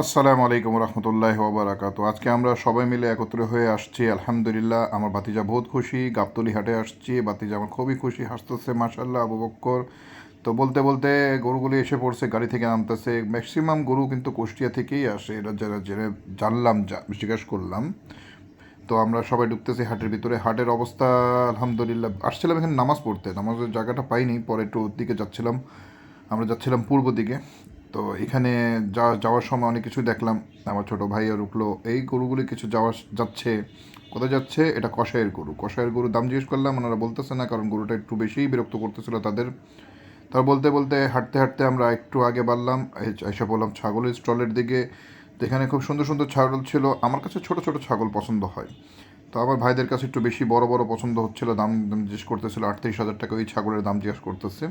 আসসালামু আলাইকুম রহমতুল্লাহ ওবরাকাত আজকে আমরা সবাই মিলে একত্র হয়ে আসছি, আলহামদুলিল্লাহ। আমার বাতিজা বহুত খুশি, গাবতলি হাটে আসছি। বাতিজা আমার খুবই খুশি, হাসতেছে মাসাল্লাহ আবু বক্কর। তো বলতে বলতে গরুগুলি এসে পড়ছে, গাড়ি থেকে নামতেছে। ম্যাক্সিমাম গরু কিন্তু কুষ্টিয়া থেকেই আসে। এটা যারা জেনে জানলাম জিজ্ঞেস করলাম। তো আমরা সবাই ঢুকতেছি হাটের ভিতরে। হাটের অবস্থা, আলহামদুলিল্লাহ। আসছিলাম এখানে নামাজ পড়তে। নামাজের জায়গাটা পাইনি, পরে একটু দিকে যাচ্ছিলাম। আমরা যাচ্ছিলাম পূর্ব দিকে। তো এখানে যা, যাওয়ার সময় অনেক কিছু দেখলাম। আমার ছোট ভাইও রুকলো এই গরুগুলি কিছু যাওয়া যাচ্ছে, কোথায় যাচ্ছে? এটা কষায়ের গরু। কষায়ের গরু দাম জিজ্ঞেস করলাম, ওনারা বলতেছে না, কারণ গরুটা একটু বেশিই বিরক্ত করতেছিল তাদের। তার বলতে বলতে হাঁটতে হাঁটতে আমরা একটু আগে বাড়লাম এসে বললাম ছাগলের স্টলের দিকে। তো এখানে খুব সুন্দর সুন্দর ছাগল ছিল। আমার কাছে ছোট ছোট ছাগল পছন্দ হয়। তো আমার ভাইদের কাছে একটু বেশি বড় বড় পছন্দ হচ্ছিল দাম জিজ্ঞেস করতেছিল আটত্রিশ হাজার টাকা ওই ছাগলের দাম জিজ্ঞেস করতেছে।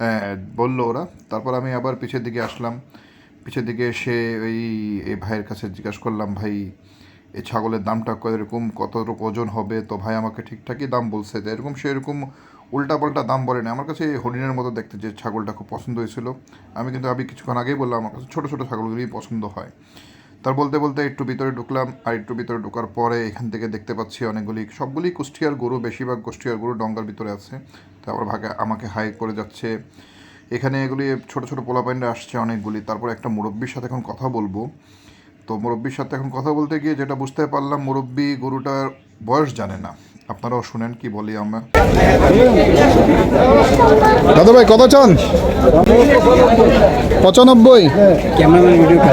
হ্যাঁ, বলল ওরা। তারপর আমি আবার পিছের দিকে আসলাম। পিছের দিকে এসে ওই এই ভাইয়ের কাছে জিজ্ঞাসা করলাম ভাই এই ছাগলের দামটা এরকম কত ওজন হবে? তো ভাই আমাকে ঠিকঠাকই দাম বলছে। তো এরকম সেরকম উল্টাপাল্টা দাম বলে না আমার কাছে হরিণের মতো দেখতে যে ছাগলটা খুব পছন্দ হয়েছিল। আমি কিন্তু আমি কিছুক্ষণ আগেই বললাম আমার কাছে ছোটো ছোটো ছাগলগুলোই পছন্দ হয়। তার বলতে বলতে একটু ভিতরে ঢুকলাম, আর একটু ভিতরে ঢোকার পরে এখান থেকে দেখতে পাচ্ছি অনেকগুলি, সবগুলি কুষ্টিয়ার গরু, বেশিরভাগ কুষ্টিয়ার গরু ডঙ্গার ভিতরে আছে। তারপর ভাগে, আমাকে হাই করে যাচ্ছে। এখানে এগুলি ছোট ছোট পোলাপাইনরা আসছে অনেকগুলি, তারপর একটা মুরব্বীর সাথে এখন কথা বলব। তো মুরব্বীর সাথে এখন কথা বলতে গিয়ে যেটা বুঝতে পারলাম, মুরব্বি গরুটার বয়স জানে না। আপনারাও শুনেন কি বলি আমরা। দাদা ভাই কত চান? পঁচানব্বই।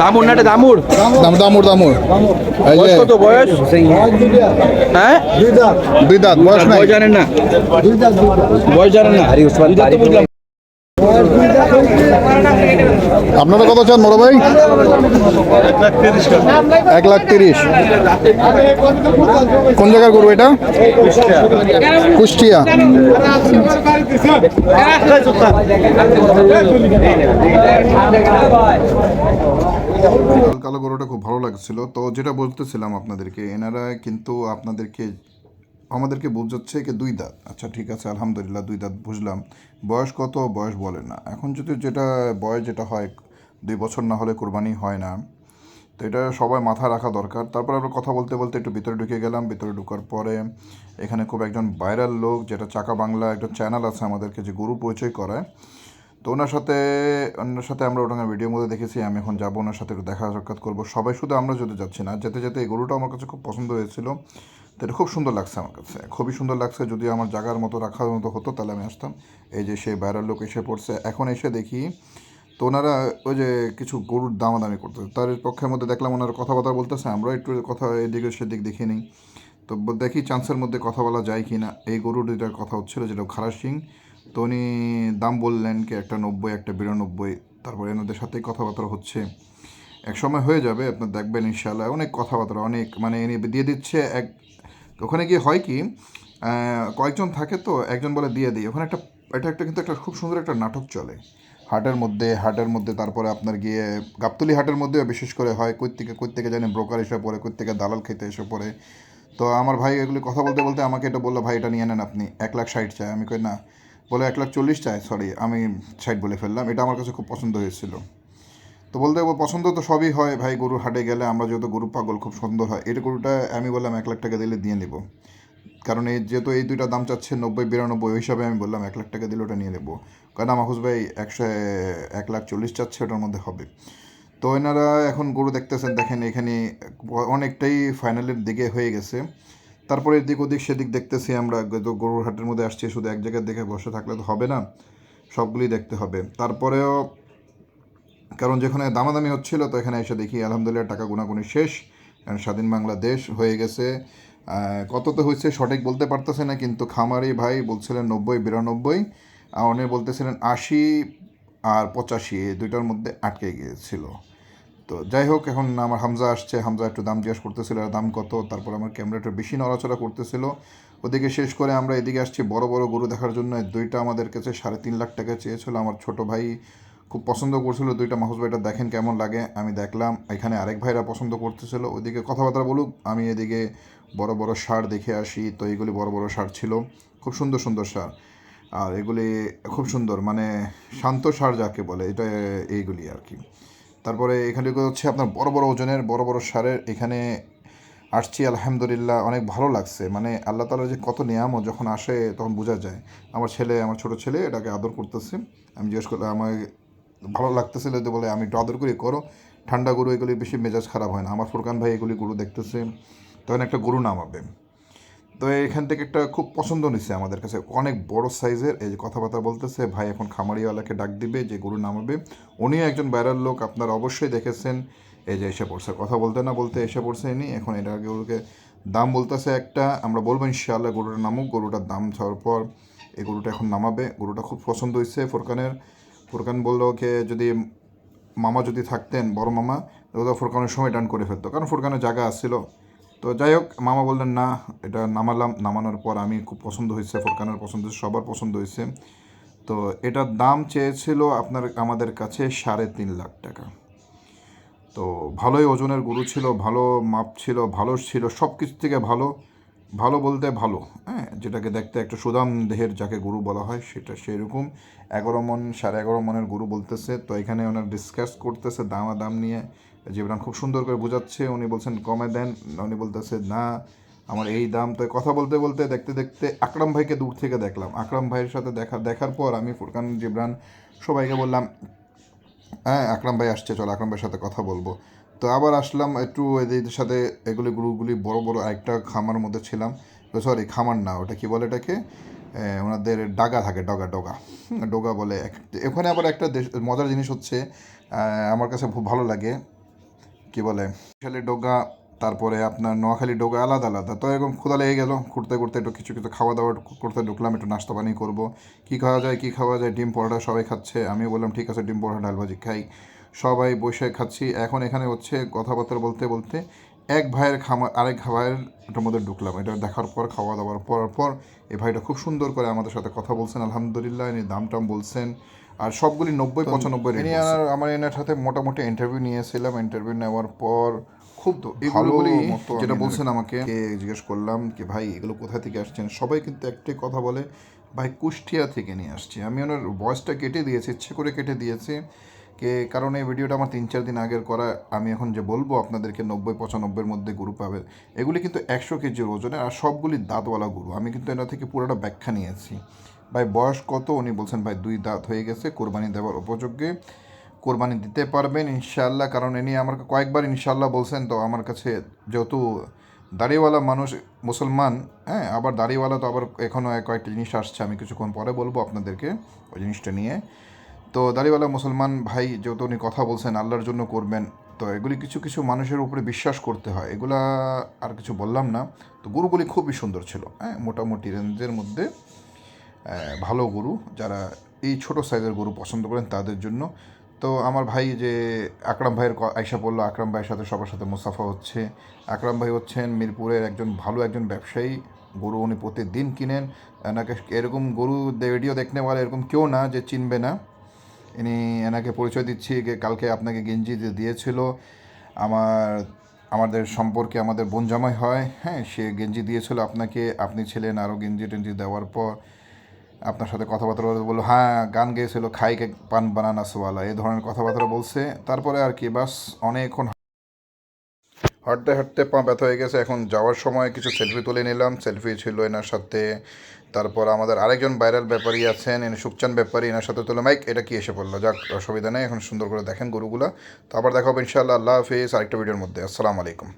দামুর না এটা দামুর দাম দামুর দামুর বয়স কত বয়স? হ্যাঁ? দুই দাঁত বয়স নাই। বয়স জানেন না। বয়স জানেন না। বুঝলাম। আপনারা কত চান বড় ভাই এক লাখ তিরিশ। কোন জায়গার গরু এটা? কুষ্টিয়া। কালো গরুটা খুব ভালো লাগছিল। তো যেটা বলতেছিলাম আপনাদেরকে, এনারা কিন্তু আপনাদেরকে, আমাদেরকে বোঝাচ্ছে কি দুই দাঁত। আচ্ছা ঠিক আছে, আলহামদুলিল্লাহ, দুই দাঁত বুঝলাম। বয়স কত? বয়স বলে না। এখন যদি যেটা, বয়স যেটা হয় দুই বছর না হলে কোরবানি হয় না। তো এটা সবাই মাথায় রাখা দরকার। তারপর আমরা কথা বলতে বলতে একটু ভিতরে ঢুকে গেলাম। ভিতরে ঢোকার পরে এখানে খুব একজন ভাইরাল লোক, যেটা চাকা বাংলা একটা চ্যানেল আছে আমাদেরকে যে গরু পরিচয় করায়। তো ওনার সাথে ওনার সাথে আমরা ওটা ভিডিওর মধ্যে দেখেছি, আমি এখন যাব ওনার সাথে একটু দেখা সাক্ষাৎ করব। সবাই শুধু আমরা যদি যাচ্ছি না, যেতে যেতে এই গরুটা আমার কাছে খুব পছন্দ হয়েছিল। তো এটা খুব সুন্দর লাগছে আমার কাছে। খুবই সুন্দর লাগছে, যদি আমার জায়গার মতো রাখার মতো হতো তাহলে আমি আসতাম। এই যে সেই বাইরের লোক এসে পড়ছে। এখন এসে দেখি তো ওনারা ওই যে কিছু গরুর দামাদামি করতে। তার পক্ষের মধ্যে দেখলাম ওনারা কথাবার্তা বলতেছে আমরা একটু কথা এদিকে সেদিক দেখে নিই। তো দেখি চান্সের মধ্যে কথা বলা যায় কি না এই গরু দুইটার কথা হচ্ছিল যেটা খারাপ সিং। তো উনি দাম বললেন কি, একটা নব্বই, একটা বিরানব্বই। তারপরে এনাদের সাথেই কথাবার্তা হচ্ছে। এক সময় হয়ে যাবে, আপনার দেখবেন ইনশাল্লাহ অনেক কথাবার্তা, অনেক মানে এনে দিয়ে দিচ্ছে এক, ওখানে গিয়ে হয় কি কয়েকজন থাকে তো, একজন বলে দিয়ে দিই। ওখানে একটা, এটা একটা কিন্তু একটা খুব সুন্দর একটা নাটক চলে। হাটের মধ্যে হাটের মধ্যে তারপরে আপনার গিয়ে গাবতলি হাটের মধ্যে বিশেষ করে হয় কই থেকে কই থেকে জানি ব্রোকার এসে পড়ে কই থেকে দালাল খেতে এসে পড়ে। তো আমার ভাই এগুলি কথা বলতে বলতে আমাকে এটা বলল, ভাই, এটা নিয়ে নেন আপনি, এক লাখ ষাট চাই। আমি কই, না। বলে, এক লাখ চল্লিশ চাই সরি আমি ষাট বলে ফেললাম। এটা আমার কাছে খুব পছন্দ হয়েছিল। তো বলতে পছন্দ তো সবই হয়, ভাই, গরুর হাটে গেলে আমরা যেহেতু গরু পাগল, খুব সুন্দর হয়। এটা গরুটা আমি বললাম, এক লাখ টাকা দিলে দিয়ে নেব। কারণ এই যেহেতু এই দুইটা দাম চাচ্ছে নব্বই, বিরানব্বই, ওই হিসাবে আমি বললাম, এক লাখ টাকা দিলে ওটা নিয়ে নেব। কারণ মাহুস ভাই একশো এক লাখ চল্লিশ চাচ্ছে ওটার মধ্যে হবে। তো এনারা এখন গরু দেখতেছেন দেখেন এখানে অনেকটাই ফাইনালের দিকে হয়ে গেছে। তারপরে এদিক ওদিক সেদিক দেখতেছি আমরা তো গরুর হাটের মধ্যে আসছি শুধু এক জায়গায় দেখে বসে থাকলে তো হবে না সবগুলি দেখতে হবে। তারপরেও কারণ যেখানে দামাদামি হচ্ছিল তো এখানে এসে দেখি আলহামদুলিল্লাহ টাকা গুনাগুনি শেষ। স্বাধীন বাংলাদেশ হয়ে গেছে। আহ, কততে হয়েছে সঠিক বলতে পারতেছে না কিন্তু খামারি ভাই বলছিলেন নব্বই বিরানব্বই। উনি বলতেছিলেন আশি আর পঁচাশি, এই দুইটার মধ্যে আটকে গিয়েছিল। তো যাই হোক, এখন আমার হামজা আসছে, হামজা একটু দাম জিজ্ঞেস করতেছিল, আর দাম কত? তারপর আমার ক্যামেরাটা বেশি নড়াচড়া করতেছিল। ওদিকে শেষ করে আমরা এদিকে আসছি বড় বড় গরু দেখার জন্য। দুইটা আমাদের কাছে সাড়ে তিন লাখ টাকা চেয়েছিল। আমার ছোট ভাই খুব পছন্দ করছিল। দুইটা মাহুস ভাইটা দেখেন কেমন লাগে, আমি দেখলাম। এখানে আরেক ভাইরা পছন্দ করতেছিল। ওইদিকে কথাবার্তা বলুক, আমি এদিকে বড় বড় সার দেখে আসি। তো এইগুলি বড় বড় সার ছিল। খুব সুন্দর সুন্দর সার। আর এগুলি খুব সুন্দর মানে শান্ত সার যাকে বলে, এটা এইগুলি আর কি। তারপরে এখানে হচ্ছে আপনার বড় বড় ওজনের, বড় বড় সারের এখানে আসছি, আলহামদুলিল্লাহ, অনেক ভালো লাগছে। মানে আল্লাহ তালার যে কত নিয়ামত যখন আসে তখন বোঝা যায়। আমার ছেলে, আমার ছোট ছেলে এটাকে আদর করতেছে। আমি জিজ্ঞেস করলাম আমার ভালো লাগতেছিল তো বলে, আমি একটু আদর করি, করো। ঠান্ডা গরু এগুলি বেশি মেজাজ খারাপ হয় না। আমার ফুরকান ভাই এগুলি গরু দেখতেছে। তখন একটা গরু নামাবে। তো এখান থেকে একটা খুব পছন্দ নিছে আমাদের কাছে। অনেক বড় সাইজের, এই যে কথাবার্তা বলতেছে, ভাই, এখন খামারিওয়ালাকে ডাক দিবে, যে গরু নামাবে। উনিও একজন বাইরের লোক, আপনারা অবশ্যই দেখেছেন। এই যে এসে পড়ছে, কথা বলতে না বলতে এসে পড়ছে ইনি এখন এটা গরুকে দাম বলতেছে একটা, আমরা বলব ইনশাআল্লাহ গরুটা নামুক, গরুটার দাম ছাড়ার পর এই গরুটা এখন নামাবে। গরুটা খুব পছন্দ হয়েছে ফোরকানের। ফোরকান বলল কে যদি মামা যদি থাকতেন, বড় মামা ওটা ফোরকানের সময় ডান করে ফেলতো। কারণ ফোরকানের জায়গা আসছিল তো যাই হোক, মামা বললেন, না, এটা নামালাম। নামানোর পর আমি খুব পছন্দ হয়েছে, ফোরকানের পছন্দ সবার পছন্দ হয়েছে। তো এটার দাম চেয়েছিল আপনার, আমাদের কাছে সাড়ে তিন লাখ টাকা। তো ভালোই ওজনের গরু ছিল, ভালো মাপ ছিল, ভালো ছিল সব কিছু থেকে ভালো। ভালো বলতে ভালো হ্যাঁ? যেটাকে দেখতে একটা সুদাম দেহের যাকে গুরু বলা হয়, সেটা সেরকম এগারো মন, সাড়ে এগারো মনের গুরু বলতেছে, তো এখানে ওনার ডিসকাস করতেছে দামা দাম নিয়ে। জীবরান খুব সুন্দর করে বোঝাচ্ছে, উনি বলছেন, কমে দেন। উনি বলতেছে, না, আমার এই দাম। তো কথা বলতে বলতে, দেখতে দেখতে আকরাম ভাইকে দূর থেকে দেখলাম। আকরাম ভাইয়ের সাথে দেখা, দেখার পর আমি ফুরকান জিবরান সবাইকে বললাম হ্যাঁ আকরাম ভাই আসছে, চল আকরাম ভাইয়ের সাথে কথা বলব। তো আবার আসলাম একটু এদের সাথে এগুলি গুরুগুলি বড় বড় একটা খামার মধ্যে ছিলাম। সরি খামার না, ওটা কি বলে এটাকে? ওনাদের ডাগা থাকে, ডগা ডগা। ডগা বলে ওখানে আবার একটা মজার জিনিস হচ্ছে আমার কাছে খুব ভালো লাগে। কি বলে? খালি ডোগা, তারপরে আপনার নোয়াখালী ডোগা আলাদা আলাদা। তো এরকম ক্ষুদা লেগে গেল, ঘুরতে ঘুরতে একটু কিছু কিছু খাওয়া দাওয়া করতে ঢুকলাম, একটু নাস্তা পানি করব। কী খাওয়া যায়, কী খাওয়া যায়, ডিম পরোটা সবাই খাচ্ছে, আমিও বললাম, ঠিক আছে, ডিম পরোটা, ডাল ভাজি খাই। সবাই বসে খাচ্ছি। এখন এখানে হচ্ছে কথাবার্তা বলতে বলতে এক ভাইয়ের খামার আরেক ভাইয়ের এটার মধ্যে ঢুকলাম। এটা দেখার পর খাওয়া দাওয়ার পর পর এই ভাইটা খুব সুন্দর করে আমাদের সাথে কথা বলছেন। আলহামদুলিল্লাহ ইনি দাম টাম বলছেন। আর সবগুলি নব্বই পঁচানব্বই ইনি আর আমার এনার সাথে মোটামুটি ইন্টারভিউ নিয়েছিলাম। ইন্টারভিউ নেওয়ার পর খুব ভালো যেটা বলছেন আমাকে জিজ্ঞেস করলাম কি ভাই এগুলো কোথা থেকে আসছেন? সবাই কিন্তু একটাই কথা বলে ভাই কুষ্টিয়া থেকে নিয়ে আসছি। আমি ওনার ভয়েসটা কেটে দিয়েছি ইচ্ছে করে কেটে দিয়েছি। কে কারণ এই ভিডিওটা আমার তিন, চার দিন আগের করা, আমি এখন যে বলব আপনাদেরকে নব্বই, পঁচানব্বইয়ের মধ্যে গরু পাবে, এগুলি কিন্তু একশো কেজির ওজনে আর সবগুলি দাঁতওয়ালা গরু। আমি কিন্তু এটা থেকে পুরোটা ব্যাখ্যা নিয়েছি। ভাই, বয়স কত? উনি বলছেন, ভাই, দুই দাঁত হয়ে গেছে, কোরবানি দেওয়ার উপযোগ্যে কোরবানি দিতে পারবেন ইনশাল্লাহ কারণ ইনি আমার কয়েকবার ইনশাল্লাহ বলছেন, তো আমার কাছে যেহেতু দাড়িওয়ালা মানুষ, মুসলমান হ্যাঁ আবার দাড়িওয়ালা তো আবার এখনও কয়েকটা জিনিস আসছে, আমি কিছুক্ষণ পরে বলব আপনাদেরকে ওই জিনিসটা নিয়ে। তো দাড়িওয়ালা মুসলমান ভাই যেহেতু উনি কথা বলছেন, আল্লাহর জন্য করবেন, তো এগুলি কিছু কিছু মানুষের উপরে বিশ্বাস করতে হয়। এগুলা আর কিছু বললাম না। তো গুরুগুলি খুবই সুন্দর ছিল হ্যাঁ? মোটামুটি রেঞ্জের মধ্যে ভালো গরু। যারা এই ছোট সাইজের গরু পছন্দ করেন তাদের জন্য। তো আমার ভাই যে আকরাম ভাইয়ের আয়সা বলল, আকরাম ভাইয়ের সাথে সবার সাথে মুসাফা হচ্ছে। আকরাম ভাই হচ্ছেন মিরপুরের একজন ভালো একজন ব্যবসায়ী। গরু উনি প্রতিদিন কিনেন। এনাকে এরকম গরু ভিডিও দেখনে বলে এরকম কেউ না যে চিনবে না। ইনি এনাকে পরিচয় দিচ্ছি যে কালকে আপনাকে গেঞ্জি দিয়েছিল, আমার, আমাদের সম্পর্কে আমাদের বোন জামাই হয় হ্যাঁ সে গেঞ্জি দিয়েছিল আপনাকে, আপনি ছিলেন আরও গেঞ্জি টেঞ্জি দেওয়ার পর, আপনার সাথে কথাবার্তা বলে বলল হ্যাঁ গান গেয়েছিল, খাই কে পান, বানানা, সোয়ালা, এই ধরনের কথাবার্তা বলছে, তারপরে আর কি, বাস, অনেকক্ষণ হাঁটতে হাঁটতে পা ব্যথা হয়ে গেছে, এখন যাওয়ার সময় কিছু সেলফি তুলে নিলাম, সেলফি ছিল এনার সাথে তারপর আমাদের আরেকজন ভাইরাল ব্যাপারী আছেন এনে সুকচান ব্যাপারী এনার সাথে তুলে মাইক, এটা কি এসে পড়ল? যাক, অসুবিধা নেই, এখন সুন্দর করে দেখেন গরুগুলো। তারপর আবার দেখা হবে ইনশাআল্লাহ, আল্লাহ হাফিজ, আরেকটা ভিডিওর মধ্যে। আসসালামু আলাইকুম।